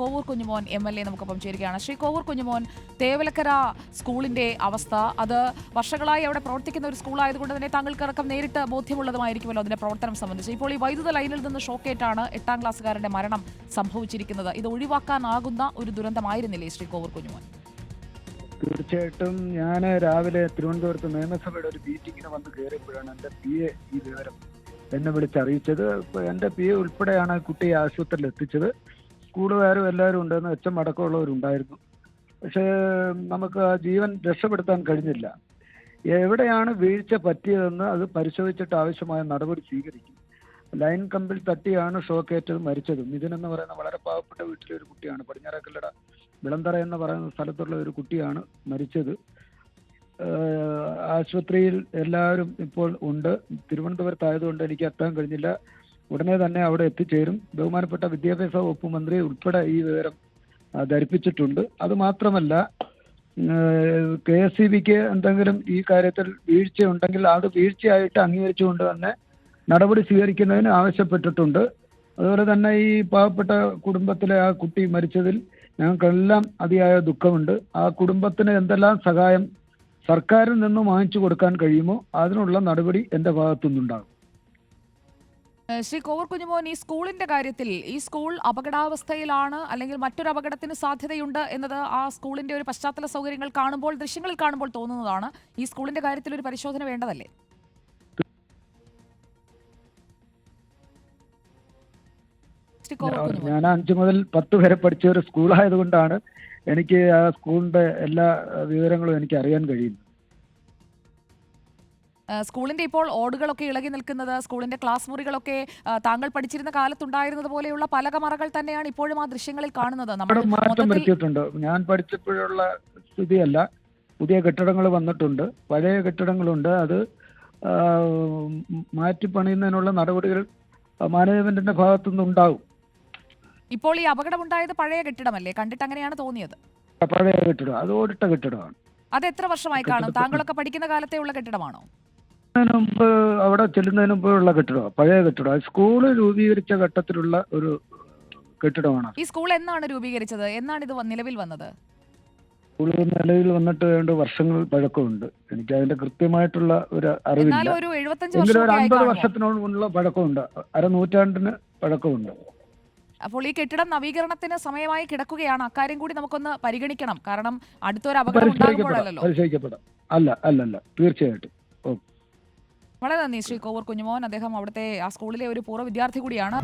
Kovoor Kunjumon M L A നമുക്കൊപ്പം ചേരുകയാണ്. ശ്രീ കോവൂർ കുഞ്ഞുമോൻ തേവലക്കര സ്കൂളിന്റെ അവസ്ഥ അത് വർഷങ്ങളായി അവിടെ പ്രവർത്തിക്കുന്ന ഒരു സ്കൂളായതുകൊണ്ട് തന്നെ താങ്കൾക്കടക്കം നേരിട്ട് ബോധ്യമുള്ളതുമായിരിക്കുമല്ലോ അതിന്റെ പ്രവർത്തനം സംബന്ധിച്ച്. ഇപ്പോൾ ഈ വൈദ്യുത ലൈനിൽ നിന്ന് ഷോക്കേറ്റാണ് എട്ടാം ക്ലാസ്സുകാരന്റെ മരണം സംഭവിച്ചിരിക്കുന്നത്. ഇത് ഒഴിവാക്കാനാകുന്ന ഒരു ദുരന്തമായിരുന്നില്ലേ ശ്രീ കോവൂർ കുഞ്ഞുമോൻ? തീർച്ചയായിട്ടും ഞാൻ രാവിലെ തിരുവനന്തപുരത്ത് നിയമസഭയുടെ ഒരു മീറ്റിങ്ങിന് വന്ന് കയറിയപ്പോഴാണ് എന്റെ പി എ ഈ വിവരം എന്നെ വിളിച്ചറിയിച്ചത്. എന്റെ പി എ ഉൾപ്പെടെയാണ് കുട്ടിയെ ആശുപത്രിയിൽ എത്തിച്ചത്. സ്കൂളുകാരും എല്ലാവരും ഉണ്ടെന്ന് അച്ഛൻ അടക്കമുള്ളവരുണ്ടായിരുന്നു. പക്ഷേ നമുക്ക് ആ ജീവൻ രക്ഷപ്പെടുത്താൻ കഴിഞ്ഞില്ല. എവിടെയാണ് വീഴ്ച പറ്റിയതെന്ന് അത് പരിശോധിച്ചിട്ട് ആവശ്യമായ നടപടി സ്വീകരിക്കും. ലൈൻ കമ്പിൽ തട്ടിയാണ് ഷോക്കേറ്റത് മരിച്ചതും. ഇതിനെന്ന് പറയുന്ന വളരെ പാവപ്പെട്ട വീട്ടിലെ ഒരു കുട്ടിയാണ്. പടിഞ്ഞാറക്കല്ലട വിളന്തറ എന്ന് പറയുന്ന സ്ഥലത്തുള്ള ഒരു കുട്ടിയാണ് മരിച്ചത്. ആശുപത്രിയിൽ എല്ലാവരും ഇപ്പോൾ ഉണ്ട്. തിരുവനന്തപുരത്തായതുകൊണ്ട് എനിക്ക് എത്താൻ കഴിഞ്ഞില്ല. ഉടനെ തന്നെ അവിടെ എത്തിച്ചേരും. ബഹുമാനപ്പെട്ട വിദ്യാഭ്യാസ വകുപ്പ് മന്ത്രി ഉൾപ്പെടെ ഈ വിവരം ധരിപ്പിച്ചിട്ടുണ്ട്. അത് മാത്രമല്ല കെ എസ് സി ബിക്ക് എന്തെങ്കിലും ഈ കാര്യത്തിൽ വീഴ്ചയുണ്ടെങ്കിൽ അത് വീഴ്ചയായിട്ട് അംഗീകരിച്ചുകൊണ്ട് തന്നെ നടപടി സ്വീകരിക്കുന്നതിന് ആവശ്യപ്പെട്ടിട്ടുണ്ട്. അതുപോലെ തന്നെ ഈ പാവപ്പെട്ട കുടുംബത്തിലെ ആ കുട്ടി മരിച്ചതിൽ ഞങ്ങൾക്കെല്ലാം അതിയായ ദുഃഖമുണ്ട്. ആ കുടുംബത്തിന് എന്തെല്ലാം സഹായം സർക്കാരിൽ നിന്ന് വാങ്ങിച്ചു കൊടുക്കാൻ കഴിയുമോ അതിനുള്ള നടപടി എന്റെ ഭാഗത്തുനിന്നുണ്ടാകും. ശ്രീ കോവർ കുഞ്ഞുമോൻ ഈ സ്കൂളിന്റെ കാര്യത്തിൽ ഈ സ്കൂൾ അപകടാവസ്ഥയിലാണ് അല്ലെങ്കിൽ മറ്റൊരു അപകടത്തിന് സാധ്യതയുണ്ട് എന്നത് ആ സ്കൂളിന്റെ ഒരു പശ്ചാത്തല സൗകര്യങ്ങൾ കാണുമ്പോൾ ദൃശ്യങ്ങളിൽ കാണുമ്പോൾ തോന്നുന്നതാണ്. ഈ സ്കൂളിന്റെ കാര്യത്തിൽ ഒരു പരിശോധന വേണ്ടതല്ലേ? ഞാൻ അഞ്ചു മുതൽ പത്ത് വരെ പഠിച്ച ഒരു സ്കൂളായതുകൊണ്ടാണ് എനിക്ക് ആ സ്കൂളിന്റെ എല്ലാ വിവരങ്ങളും എനിക്ക് അറിയാൻ കഴിയുന്നത്. സ്കൂളിന്റെ ഇപ്പോൾ ഓടുകളൊക്കെ ഇളകി നിൽക്കുന്നത് സ്കൂളിന്റെ ക്ലാസ് മുറികളൊക്കെ താങ്കൾ പഠിച്ചിരുന്ന കാലത്തുണ്ടായിരുന്നത് പോലെയുള്ള പലകമറകൾ തന്നെയാണ് ഇപ്പോഴും ആ ദൃശ്യങ്ങളിൽ കാണുന്നത്. നമ്മുടെ അവിടെ മാറ്റം വരുത്തിയിട്ടുണ്ട്. ഞാൻ പഠിച്ചപ്പോഴുള്ള സ്ഥിതിയല്ല. പുതിയ കെട്ടിടങ്ങൾ വന്നിട്ടുണ്ട്. പഴയ കെട്ടിടങ്ങളുണ്ട്. അത് മാറ്റി പണിയുന്നതിനുള്ള നടപടികൾ മാനേജ്മെന്റിന്റെ ഭാഗത്തുനിന്ന് ഉണ്ടാവും. ഇപ്പോൾ ഈ അപകടമുണ്ടായത് പഴയ കെട്ടിടമല്ലേ? കണ്ടിട്ട് അങ്ങനെയാണ് തോന്നിയത്. പഴയ കെട്ടിടം. അത് ഓടിട്ട കെട്ടിടമാണ്. അത് എത്ര വർഷമായി കാണും? താങ്കളൊക്കെ പഠിക്കുന്ന കാലത്തെ ഉള്ള കെട്ടിടമാണോ? അതിന് മുമ്പ് അവിടെ ചെല്ലുന്നതിന് മുമ്പുള്ള കെട്ടിടമാണ് പഴയ കെട്ടിടം സ്കൂൾ രൂപീകരിച്ച ഘട്ടത്തിലുള്ള ഒരു കെട്ടിടമാണ്. ഈ സ്കൂൾ എന്നാണ് രൂപീകരിച്ചത്? എന്നാണ് ഇത് വ- നിലവിൽ വന്നത്? സ്കൂൾ നിലവിൽ വന്നിട്ട് രണ്ട് വർഷങ്ങൾ പഴക്കമുണ്ട്. എനിക്ക് അതിന്റെ കൃത്യമായിട്ടുള്ള ഒരു അറിവില്ല. എന്നാലും ഒരു എഴുപത്തഞ്ച് എങ്കിലും ഒരു വർഷമൊക്കെ ആയി അൻപത് കാണുമോ? വർഷത്തിനോടുള്ള പഴക്കമുണ്ട്. അരനൂറ്റാണ്ടിന് പഴക്കമുണ്ട്. അപ്പോൾ ഈ കെട്ടിടം നവീകരണത്തിന് സമയമായി കിടക്കുകയാണ്. അക്കാര്യം കൂടി നമുക്കൊന്ന് പരിഗണിക്കണം. കാരണം അടുത്തൊരു അപകടം പരിശോധിക്കപ്പെടാം. ഉണ്ടാകുമ്പോഴല്ലോ പരിശോധിക്കപ്പെടാം. അല്ല അല്ല അല്ല തീർച്ചയായിട്ടും വളരെ നന്ദി ശ്രീ കോവൂർ കുഞ്ഞുമോൻ അദ്ദേഹം അവിടുത്തെ ആ സ്കൂളിലെ ഒരു പൂർവ വിദ്യാർത്ഥി കൂടിയാണ്.